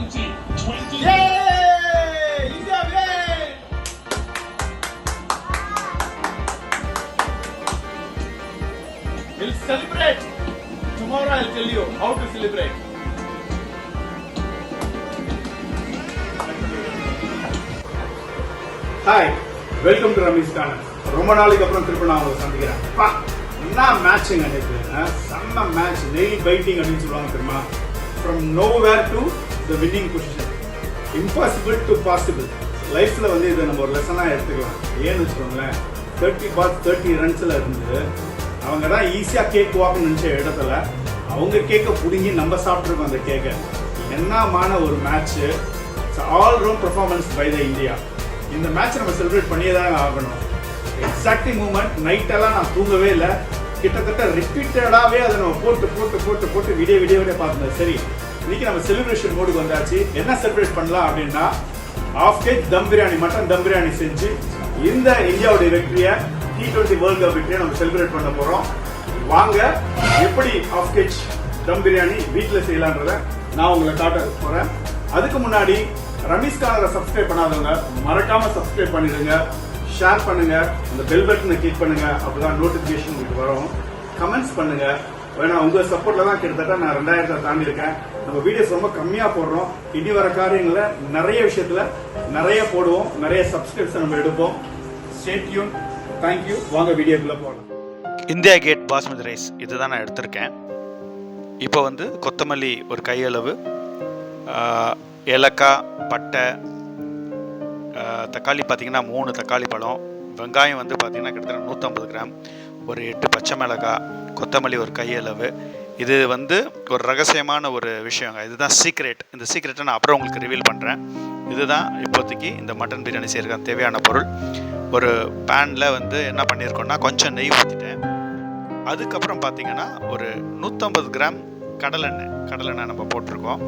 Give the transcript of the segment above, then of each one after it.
2020. Yay! India win! We'll celebrate. Tomorrow I'll tell you how to celebrate. Hi welcome to Ramesh corner ரொம்ப நாளைக்கு அப்புறம் திரும்ப நான் உங்களை சந்திக்கிறேன் பா என்ன மேட்சுங்க நேற்று செம்ம மேட்ச் நெய் பைட்டிங் அப்படின்னு சொல்லுவாங்க தெரியுமா from no where to the winning position impossible to possible லைஃப்பில் வந்து இதை நம்ம ஒரு லெசனாக எடுத்துக்கலாம். ஏன்னு வச்சுக்கோங்களேன் தேர்ட்டி பாத் தேர்ட்டி ரன்ஸில் இருந்து அவங்க தான் ஈஸியாக கேக் வாக்குன்னு நினச்ச இடத்துல அவங்க கேக்கை பிடுங்கி நம்ம சாப்பிட்ருக்கோம் அந்த கேக்கை என்னமான ஒரு match all round performance by the India இந்த மேட்ச் நம்ம செலிப்ரேட் பண்ணியே தான் ஆகணும். எக்ஸாக்டி மூமெண்ட் நைட்டெல்லாம் நான் தூங்கவே இல்லை. கிட்டத்தட்ட ரிப்பீட்டடாகவே அதை நம்ம போட்டு போட்டு போட்டு போட்டு விடிய விடிய விடிய பார்த்துருந்தேன். சரி இன்னைக்கு நம்ம செலிப்ரேஷன் மோடுக்கு வந்தாச்சு. என்ன செலிப்ரேட் பண்ணலாம் அப்படின்னா half kg dum biryani mutton dum biryani செஞ்சு இந்த இந்தியாவுடைய வெற்றியை டி டுவெண்ட்டி வேர்ல்டு கப் வெற்றியை நம்ம செலிப்ரேட் பண்ண போகிறோம் வாங்க எப்படி ஆஃப் கேஜ் தம் பிரியாணி வீட்டில் செய்யலான்றத நான் உங்களை காட்ட போகிறேன் அதுக்கு முன்னாடி ரமேஷ் கானரை சப்ஸ்கிரைப் பண்ணாதவங்க மறக்காம சப்ஸ்கிரைப் பண்ணிடுங்க. ஷேர் பண்ணுங்க. அந்த பெல் பட்டனை கிளிக் பண்ணுங்க. அப்பதான் நோட்டிபிகேஷன் உங்களுக்கு வரும். கமெண்ட்ஸ் பண்ணுங்க. ஏன்னா உங்க சப்போர்ட்ல தான் கிட்டத்தட்ட நான் ரெண்டாயிரத்தை தாண்டி இருக்கேன் நம்ம வீடியோஸ் ரொம்ப கம்மியா போடுறோம். இனி வர காரியங்கள நிறைய விஷயத்துல நிறைய போடுவோம். நிறைய சப்ஸ்கிரிப்ஷன் நம்ம எடுப்போம். ஸ்டேட்யூன் தேங்க்யூ வாங்க வீடியோக்குள்ள போகலாம் இந்தியா கேட் பாஸ்மதி ரைஸ். இதுதான் நான் எடுத்திருக்கேன். இப்போ வந்து கொத்தமல்லி ஒரு கையளவு ஏலக்காய் பட்டை தக்காளி பார்த்தீங்கன்னா மூணு தக்காளி பழம். வெங்காயம் வந்து பார்த்தீங்கன்னா கிட்டத்தட்ட நூற்றம்பது கிராம். ஒரு எட்டு பச்சை மிளகாய் கொத்தமல்லி ஒரு கையளவு. இது வந்து ஒரு ரகசியமான ஒரு விஷயங்க. இதுதான் சீக்ரெட் இந்த சீக்ரெட்டை நான் அப்புறம் உங்களுக்கு ரிவீல் பண்ணுறேன் இதுதான் இப்போதைக்கு இந்த மட்டன் பிரியாணி செய்யறதுக்கு தேவையான பொருள். ஒரு பேனில் வந்து என்ன பண்ணியிருக்கோன்னா கொஞ்சம் நெய் ஊற்றிட்டேன் அதுக்கப்புறம் பார்த்தீங்கன்னா ஒரு நூற்றம்பது கிராம் கடலெண்ணெய். கடலெண்ணெய் நம்ம போட்டிருக்கோம்.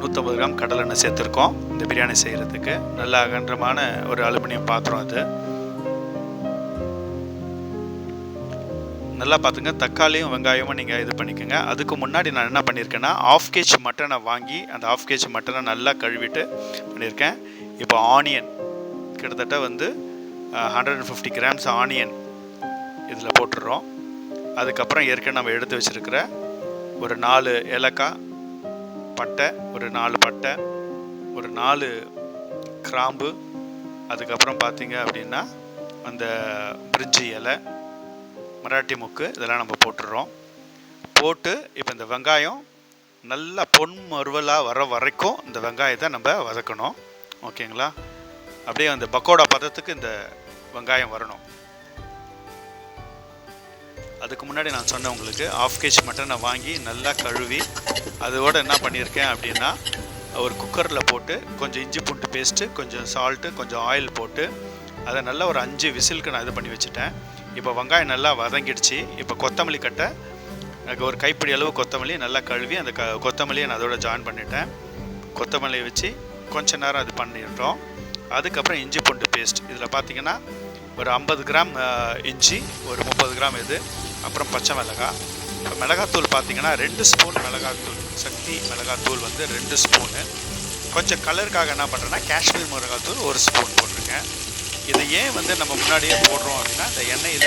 நூற்றம்பது கிராம் கடலெண்ணெய் சேர்த்துருக்கோம். இந்த பிரியாணி செய்கிறதுக்கு நல்ல அகன்றமான ஒரு அலுமினியம் பாத்திரம் அது. நல்லா பார்த்துங்க. தக்காளியும் வெங்காயமும் நீங்கள் இது பண்ணிக்கோங்க. அதுக்கு முன்னாடி நான் என்ன பண்ணியிருக்கேன்னா ஆஃப் கேஜ் மட்டனை வாங்கி அந்த ஆஃப் கேஜ் மட்டனை நல்லா கழுவிட்டு பண்ணியிருக்கேன். இப்போ ஆனியன் கிட்டத்தட்ட வந்து hundred and fifty grams onion இதில் போட்டுடுறோம். அதுக்கப்புறம் ஏற்கனவே நம்ம எடுத்து வச்சுருக்கிற ஒரு நாலு ஏலக்காய் பட்டை ஒரு நாலு பட்டை ஒரு நாலு கிராம்பு அதுக்கப்புறம் பார்த்தீங்க அப்படின்னா அந்த பிரிஞ்சி இலை மராட்டி முக்கு இதெல்லாம் நம்ம போட்டுடுறோம் போட்டு இப்போ இந்த வெங்காயம் நல்லா பொன் மறுவலாக வர வரைக்கும் இந்த வெங்காயத்தை நம்ம வதக்கணும். ஓகேங்களா? அப்படியே அந்த பக்கோடா பதத்துக்கு இந்த வெங்காயம் வரணும். அதுக்கு முன்னாடி நான் சொன்னேன் உங்களுக்கு ஆஃப் கேஜ் மட்டனை வாங்கி நல்லா கழுவி அதோட என்ன பண்ணியிருக்கேன் அப்படின்னா ஒரு குக்கரில் போட்டு கொஞ்சம் இஞ்சி பூண்டு பேஸ்ட்டு கொஞ்சம் சால்ட்டு கொஞ்சம் ஆயில் போட்டு அதை நல்லா ஒரு அஞ்சு விசிலுக்கு நான் இது பண்ணி வச்சுட்டேன். இப்போ வெங்காயம் நல்லா வதங்கிடுச்சு. இப்போ கொத்தமல்லி கட்டை. எனக்கு ஒரு கைப்பிடி அளவு கொத்தமல்லி நல்லா கழுவி அந்த க கொத்தமல்லியை நான் அதோட ஜாயின் பண்ணிட்டேன். கொத்தமல்லியை வச்சு கொஞ்ச நேரம் அது பண்ணிட்டோம். அதுக்கப்புறம் இஞ்சி பூண்டு பேஸ்ட் இதில் பார்த்தீங்கன்னா ஒரு ஐம்பது கிராம் இஞ்சி ஒரு முப்பது கிராம் இது. அப்புறம் பச்சை மிளகாய். இப்போ மிளகாத்தூள் பார்த்தீங்கன்னா ரெண்டு ஸ்பூன் மிளகாத்தூள். சக்தி மிளகாத்தூள் வந்து ரெண்டு ஸ்பூனு. கொஞ்சம் கலருக்காக என்ன பண்ணுறேன்னா காஷ்மீர் மிளகாத்தூள் ஒரு ஸ்பூன் போட்டிருக்கேன். இதை ஏன் வந்து நம்ம முன்னாடியே போடுறோம் அப்படின்னா இந்த எண்ணெயில்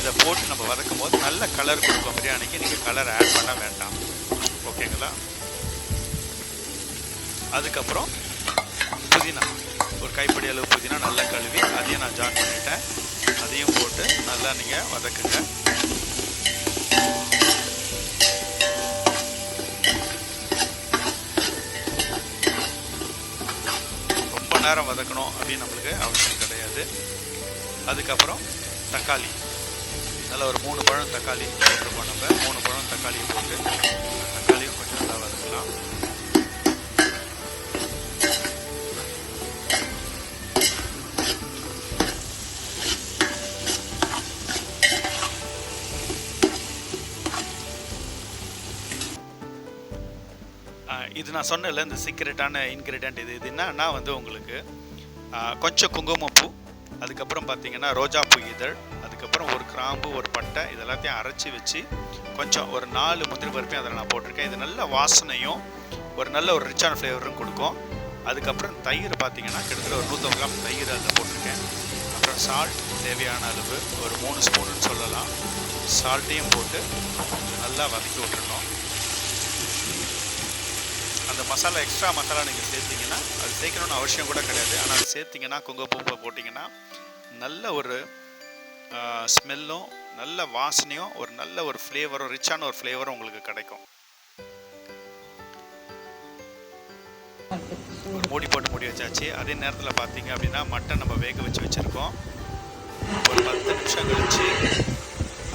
இதை போட்டு நம்ம வதக்கும் போது நல்ல கலர் கொடுக்கும் பிரியாணிக்கு. நீங்கள் கலர் ஆட் பண்ண வேண்டாம். ஓகேங்களா அதுக்கப்புறம் புதினா. ஒரு கைப்பிடி அளவு புதினா நல்லா கழுவி அதையும் நான் ஜாயின் பண்ணிட்டேன். அதையும் போட்டு நல்லா நீங்கள் வதக்குங்க. ரொம்ப நேரம் வதக்கணும் அப்படின்னு நம்மளுக்கு அவசியம் கிடையாது அதுக்கப்புறம் தக்காளி. நல்லா ஒரு மூணு பழம் தக்காளி போட்டிருக்கோம் நம்ம. மூணு பழம் தக்காளியை போட்டு தக்காளியும் கொஞ்சம் நல்லா வதக்கலாம். இது நான் சொன்னல இந்த சீக்ரெட்டான இன்க்ரீடியன்ட் இது இது என்னன்னா வந்து உங்களுக்கு கொஞ்சம் குங்குமப்பூ அதுக்கப்புறம் பார்த்தீங்கன்னா ரோஜாப்பூ இதழ் அதுக்கப்புறம் ஒரு கிராம்பு ஒரு பட்டை இது எல்லாத்தையும் அரைச்சி வச்சு கொஞ்சம் ஒரு நாலு முந்திரி பருப்பையும் அதில் நான் போட்டிருக்கேன். இது நல்ல வாசனையும் ஒரு நல்ல ஒரு ரிச்சான ஃப்ளேவரும் கொடுக்கும். அதுக்கப்புறம் தயிர் பார்த்தீங்கன்னா கிட்டத்தட்ட ஒரு நூற்றம்பது கிராம் தயிர் அதில் போட்டிருக்கேன். அப்புறம் சால்ட் தேவையான அளவு ஒரு மூணு ஸ்பூனுன்னு சொல்லலாம். சால்ட்டையும் போட்டு நல்லா வதக்கி விட்டுறணும். அந்த மசாலா எக்ஸ்ட்ரா மசாலா நீங்கள் சேர்த்தீங்கன்னா அது சேர்க்கணும்னு அவசியம் கூட கிடையாது. ஆனால் அது சேர்த்தீங்கன்னா குங்குமப்பூ போட்டிங்கன்னா நல்ல ஒரு ஸ்மெல்லும் நல்ல வாசனையும் ஒரு நல்ல ஒரு ஃப்ளேவரும் ரிச்சான ஒரு ஃப்ளேவரும் உங்களுக்கு கிடைக்கும். ஒரு மூடி போட்டு மூடி வச்சாச்சு. அதே நேரத்தில் பார்த்தீங்க அப்படின்னா மட்டன் நம்ம வேக வச்சு வச்சுருக்கோம். ஒரு பத்து நிமிஷம் கழிச்சு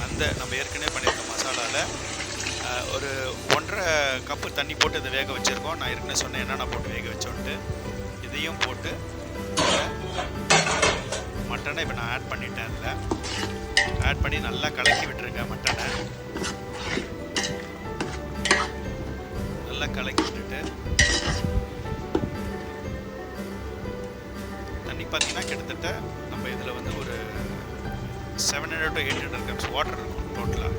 அந்த நம்ம ஏற்கனவே பண்ணியிருக்க மசாலாவில் ஒரு ஒன்றரை கப்பு தண்ணி போட்டு இதை வேக வச்சுருக்கோம். நான் ஏற்கனவே சொன்னேன் என்னென்ன போட்டு வேக வச்சோன்ட்டு. இதையும் போட்டு மட்டனை இப்போ நான் ஆட் பண்ணிட்டேன் அதில் ஆட் பண்ணி நல்லா கலக்கி விட்டுருங்க மட்டனை. நல்லா கலக்கி விட்டுட்டு தண்ணி பார்த்தீங்கன்னா கிட்டத்தட்ட நம்ம இதில் வந்து ஒரு seven hundred to eight hundred grams water இருக்கும் டோட்டலாக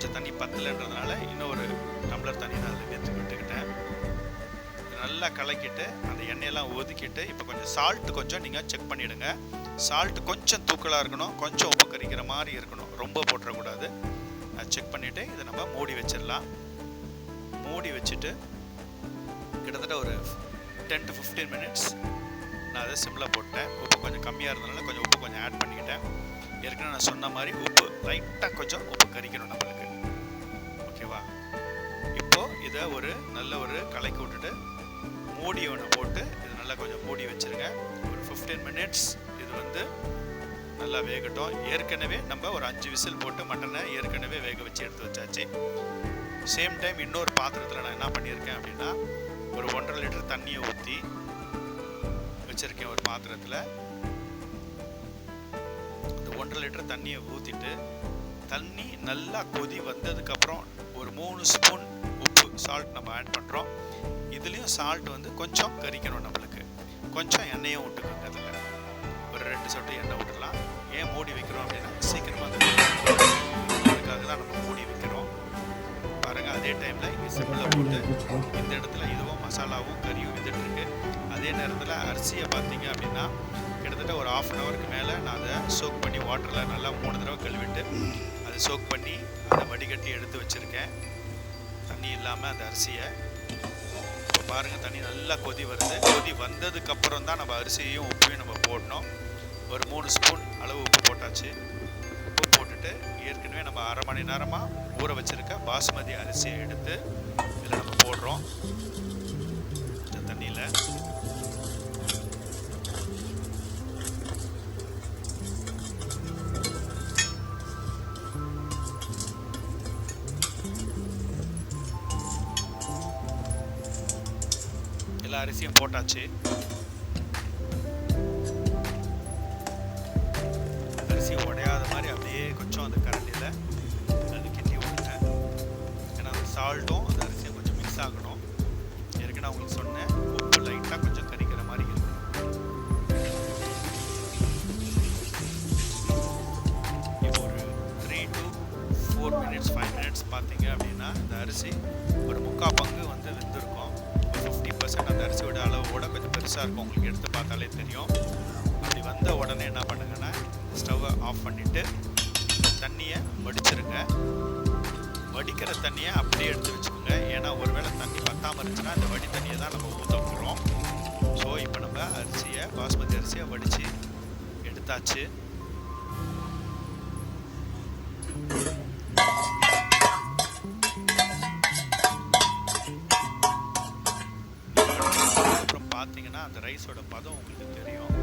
கொஞ்சம் தண்ணி பத்தலைன்றதுனால இன்னும் ஒரு டம்ளர் தண்ணி நான் அதில் ஏற்றி விட்டுக்கிட்டேன். நல்லா கலக்கிட்டு அந்த எண்ணெயெல்லாம் ஒதுக்கிட்டு இப்போ கொஞ்சம் சால்ட்டு கொஞ்சம் நீங்கள் செக் பண்ணிவிடுங்க சால்ட் கொஞ்சம் தூக்கலாக இருக்கணும் கொஞ்சம் உப்பு கறிக்கிற மாதிரி இருக்கணும். ரொம்ப போட்டுறக்கூடாது. நான் செக் பண்ணிவிட்டு இதை நம்ம மூடி வச்சிடலாம். மூடி வச்சுட்டு கிட்டத்தட்ட ஒரு டென் டு ஃபிஃப்டீன் மினிட்ஸ் நான் அதை சிம்மில் போட்டேன். உப்பு கொஞ்சம் கம்மியாக இருந்தனால கொஞ்சம் உப்பு கொஞ்சம் ஆட் பண்ணிக்கிட்டேன். ஏற்கனவே நான் சொன்ன மாதிரி உப்பு லைட்டாக கொஞ்சம் உப்பு கறிக்கணும் நம்மளுக்கு. ஓகேவா இப்போது இதை ஒரு நல்ல ஒரு கலக்கி விட்டுட்டு மூடி ஒன்று போட்டு இது நல்லா கொஞ்சம் மூடி வச்சுருங்க. ஒரு ஃபிஃப்டீன் மினிட்ஸ் இது வந்து நல்லா வேகட்டும். ஏற்கனவே நம்ம ஒரு அஞ்சு விசில் போட்டு மட்டனை ஏற்கனவே வேக வச்சு எடுத்து வச்சாச்சு. சேம் டைம் இன்னொரு பாத்திரத்தில் நான் என்ன பண்ணியிருக்கேன் அப்படின்னா ஒரு ஒன்றரை லிட்டர் தண்ணியை ஊற்றி வச்சுருக்கேன் ஒரு பாத்திரத்தில். ஒன்றரை லிட்டர் தண்ணியை ஊற்றிட்டு தண்ணி நல்லா கொதி வந்ததுக்கப்புறம் ஒரு மூணு ஸ்பூன் உப்பு சால்ட் நம்ம ஆட் பண்ணுறோம் இதுலேயும் சால்ட் வந்து கொஞ்சம் கறிக்கணும் நம்மளுக்கு. கொஞ்சம் எண்ணெயும் விட்டுக்கோங்க அதில். ஒரு ரெண்டு சொட்டு எண்ணெய் விட்டுடலாம் ஏன் மூடி வைக்கிறோம் அப்படின்னா சீக்கிரமாக அந்த அதுக்காக தான் நம்ம மூடி வைக்கிறோம். பாருங்கள் அதே டைமில் இங்கே சிம்மில் போட்டு இந்த இடத்துல இதுவும் மசாலாவும் கறியும் விந்துட்டுருக்கு அதே நேரத்தில் அரிசியை பார்த்தீங்க அப்படின்னா கிட்டத்தட்ட ஒரு ஆஃப் அன் ஹவருக்கு மேலே நான் அதை சோக் பண்ணி வாட்டரில் நல்லா மூணு தடவை கழுவிட்டு அதை சோக் பண்ணி அதை வடிகட்டி எடுத்து வச்சுருக்கேன். தண்ணி இல்லாமல் அந்த அரிசியை. இப்போ பாருங்கள் தண்ணி நல்லா கொதி வருது. கொதி வந்ததுக்கப்புறம் தான் நம்ம அரிசியையும் உப்பையும் நம்ம போடணும். ஒரு மூணு ஸ்பூன் அளவு உப்பு போட்டாச்சு. உப்பு போட்டுட்டு ஏற்கனவே நம்ம அரை மணி நேரமாக ஊற வச்சுருக்க பாசுமதி அரிசியை எடுத்து இதில் நம்ம போடுறோம். எல்லா அரிசியும் போட்டாச்சு. அரிசி உடையாத மாதிரி அப்படியே கொஞ்சம் அந்த கரண்டியில் அது கிட்டி விட்டுட்டேன். ஏன்னா அந்த சால்ட்டும் உடனே என்ன பண்ணுங்கன்னா ஸ்டவ்வை ஆஃப் பண்ணிவிட்டு தண்ணியை வடிச்சிருங்க. வடிக்கிற தண்ணியை அப்படியே எடுத்து வச்சுக்கோங்க. ஏன்னா ஒருவேளை தண்ணி பத்தாமல் இருந்துச்சுன்னா அந்த வடி தண்ணியை தான் நம்ம ஊற்ற போகிறோம் ஸோ இப்போ நம்ம அரிசியை பாஸ்மதி அரிசியை வடித்து எடுத்தாச்சு. அப்புறம் பார்த்தீங்கன்னா அந்த ரைஸோட பதம் உங்களுக்கு தெரியும்.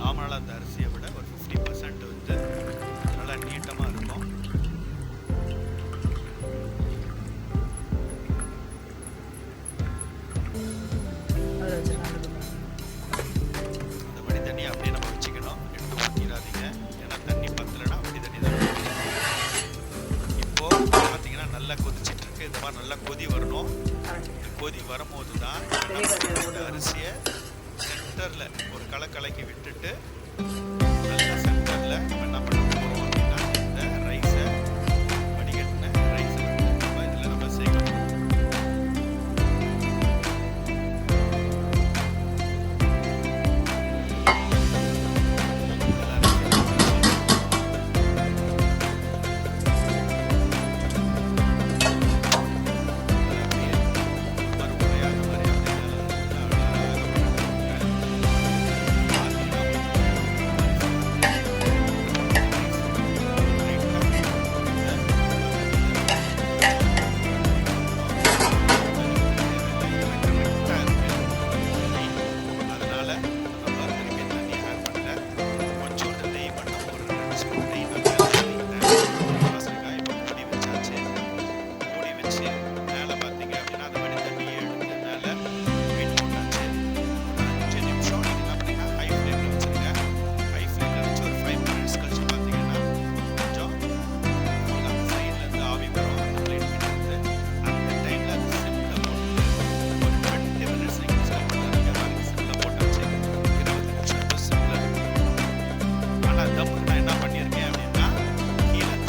நார்மலாக அந்த அரிசியை விட ஒரு ஃபிஃப்டி பர்சன்ட் வந்து நல்லா நீட்டமாக இருக்கும். அந்த வடி தண்ணி அப்படியே நம்ம வச்சுக்கணும். எடுத்து ஊற்றிடாதீங்க ஏன்னா தண்ணி பத்தலைன்னா வடி தண்ணி தான் ஊத்தணும். இப்போ பார்த்தீங்கன்னா நல்லா கொதிச்சிட்டு இருக்கு. இந்த மாதிரி நல்லா கொதி வரணும். இந்த கொதி வரும்போது தான் அரிசியை சென்டரில் ஒரு களை கலக்கி விட்டுட்டு நல்லா சென்டரில் நம்ம என்ன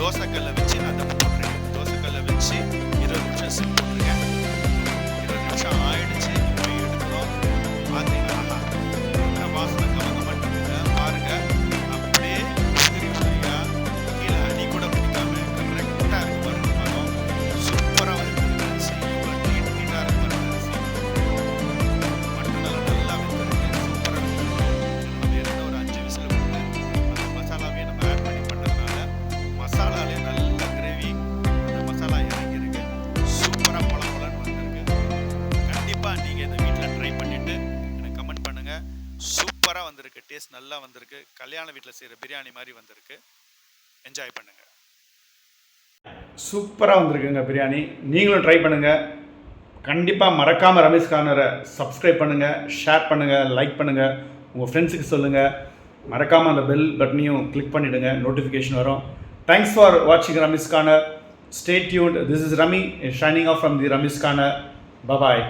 Mendoza, Calavera. கல்யாண வீட்டில் செய்கிற பிரியாணி மாதிரி வந்திருக்கு. என்ஜாய் பண்ணுங்கள் சூப்பராக வந்திருக்குங்க பிரியாணி. நீங்களும் ட்ரை பண்ணுங்கள் கண்டிப்பாக மறக்காமல் ரமேஷ் கார்னரை சப்ஸ்கிரைப் பண்ணுங்கள் ஷேர் பண்ணுங்கள் லைக் பண்ணுங்கள் உங்கள் ஃப்ரெண்ட்ஸுக்கு சொல்லுங்கள் மறக்காமல் அந்த பெல் பட்டனையும் கிளிக் பண்ணிவிடுங்க நோட்டிஃபிகேஷன் வரும். தேங்க்ஸ் ஃபார் வாட்சிங் Ramesh corner. Stay tuned this is Rami signing off from the Ramesh corner bye bye